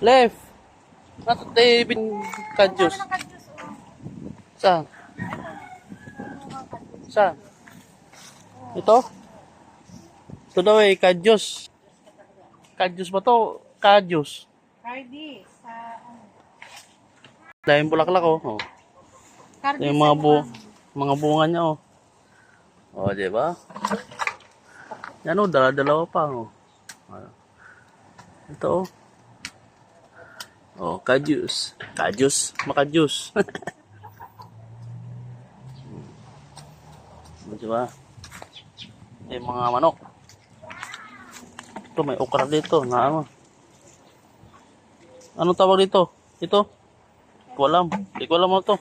Left. David Kajus. Ano kadyos. Saan? Saan? Ito? Ito daw eh, Kajus. Kajus ba to? Kajus. Cardi, sa ano. Dahil bulaklak oh. oh. Cardi yung mga bu mga bunga niya oh. Oh, di ba? Yan oh, dala-dalawa pa oh. Ito oh. Oh, kajus. Kajus, makajus. Hmm. di ba? Yung mga manok. Ito, may okra dito na ano. Ano tawag dito? Ito? Hindi ko alam. Hindi ko alam mo to.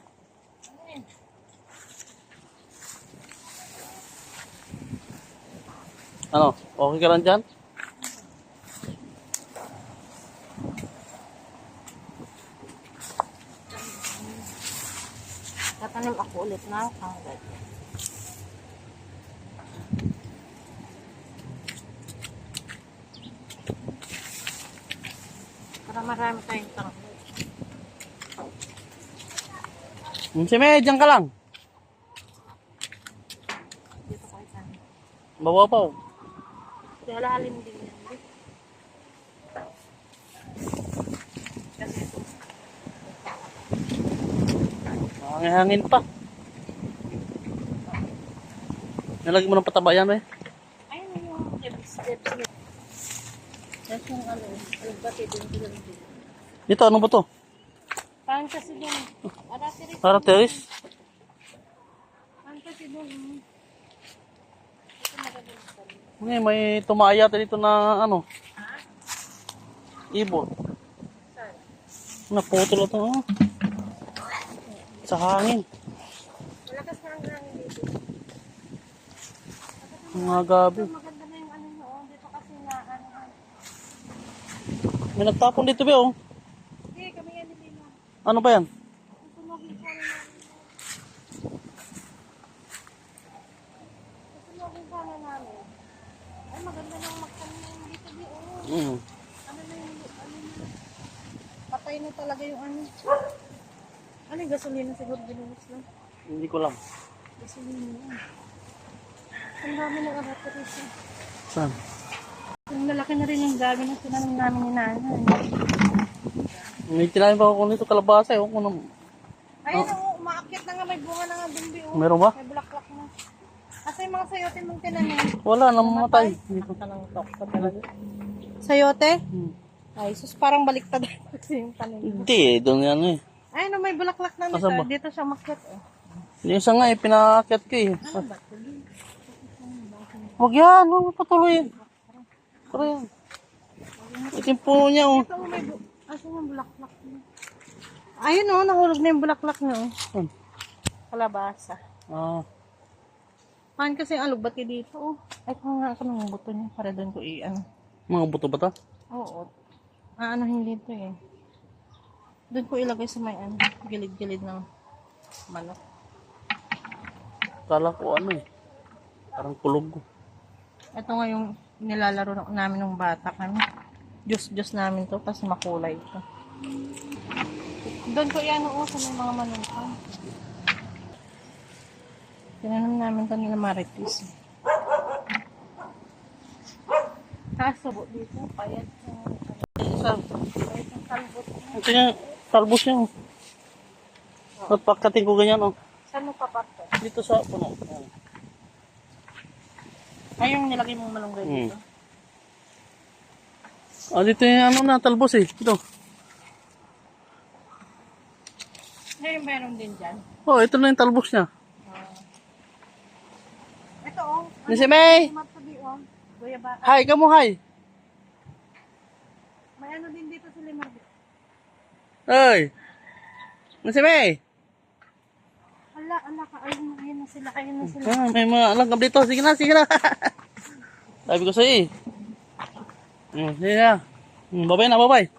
Ano? Okay ka lang dyan? Tatanim ako ulit ng carrot. Para marami tayong tanghal. Hmm, Si May, dyan ka lang. Dito ko isa. Bawapaw. Kaya lalim din yan. di? Kasi ito. Hangin pa. Nalagyan mo ng pataba yan eh. Ayun yung steps, steps niya. Yan yung ano, din sila din. Dito, ano ba to? Parang kasi din, arati rin. Para teris? Parang kasi ito magandang tanim. May, may tumaya dito na ano. Ibon. Saan? Naputol ito. Oh. Sa hangin. Malakas na ang hangin dito. Mga gabi. Maganda na yung ano noon. Dito kasi na ano. May nagtapon dito ba oh. Hindi, kami yan na. Ano ba yan? Ay, maganda na ang magtanim dito. Di, oh. Mm. Ano na yung, ano na. Patay na talaga yung ano. Ano yung gasolina siguro binulis na? Hindi ko lang. Gasolina. Ang dami ng arata rito. Saan? Ang lalaki na rin yung dami na tinanim namin ni nanay. May tinayin pa ako nito kalabasa eh. Ako na. Ayun, oh. umaakit na nga, may bunga na nga bumbi. Oh. Meron ba? May bulaklak na. Asa yung mga sayote mong tinanim? Wala, namatay. Dito. Sayote? Hmm. Ay, sus, parang baliktad kasi yung tanim. Hindi eh, doon yan eh. Ay, no, may bulaklak na nito. Asan ba? Dito siya makyat. Oh. Yung isa nga eh, pinakakit ko eh. Ano ba? Huwag yan, huwag mo patuloy. Pero yan. Yung puno niya oh. Ito, may bu- yung bulaklak niya? Ayun, oh, nahulog na yung bulaklak niya. Oh. Hmm. Kalabasa. Ah, Paano kasi ang alugbati dito? Oh. Ay, kung nga ako ng buto niya para doon ko i-ano. mga buto ba to? Oo. Ah, ano hindi ito eh. Doon ko ilagay sa may ano, gilid-gilid ng manok. Kala ko ano eh. Parang kulog ko. Ito nga yung nilalaro na- namin ng bata kami. Diyos-Diyos namin to kasi makulay ito. Doon ko iano oh, sa may mga manok. Tinanong namin ito nila Marites. eh. Kaso dito, payat yung Isa. payat yung kalbot. Ito niya, talbos niya oh. Napakating ko ganyan oh. Saan mo paparto? Dito sa puno. Ayan. Ay, yung nilagay mong malunggay Hmm. dito. Ah, dito yung ano na, talbos eh. Ito. Ay, meron din dyan. Oh, ito na yung talbos niya. Ito oh. Ni si May! Matabi oh. Guyabata. Hi, kamo hi. May ano din dito. Ay. Ni si May. Ala, ala ka. Ayun, na, ayun na sila. Ayun na sila. Ah, may mga langgam dito. Sige na, sige na. Sabi ko sa'yo eh. Hmm, sige na. Hmm, babay na, babay.